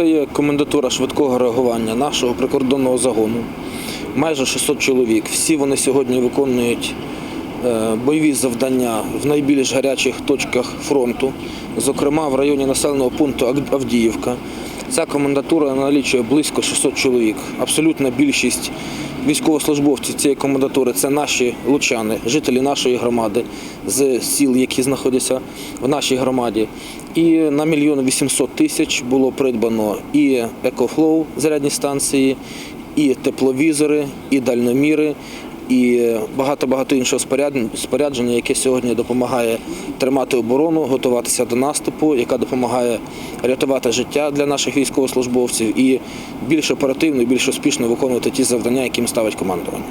Це є комендатура швидкого реагування нашого прикордонного загону. Майже 600 чоловік. Всі вони сьогодні виконують е, бойові завдання в найбільш гарячих точках фронту, зокрема в районі населеного пункту Авдіївка. Ця комендатура налічує близько 600 чоловік. Абсолютна більшість військовослужбовців цієї комендатури це наші лучани, жителі нашої громади з сіл, які знаходяться в нашій громаді. І на мільйон 800 тисяч було придбано і екофлоу зарядні станції, і тепловізори, і дальноміри, і багато-багато іншого споряд- спорядження, яке сьогодні допомагає тримати оборону, готуватися до наступу, яка допомагає рятувати життя для наших військовослужбовців і більш оперативно, більш успішно виконувати ті завдання, яким ставить командування.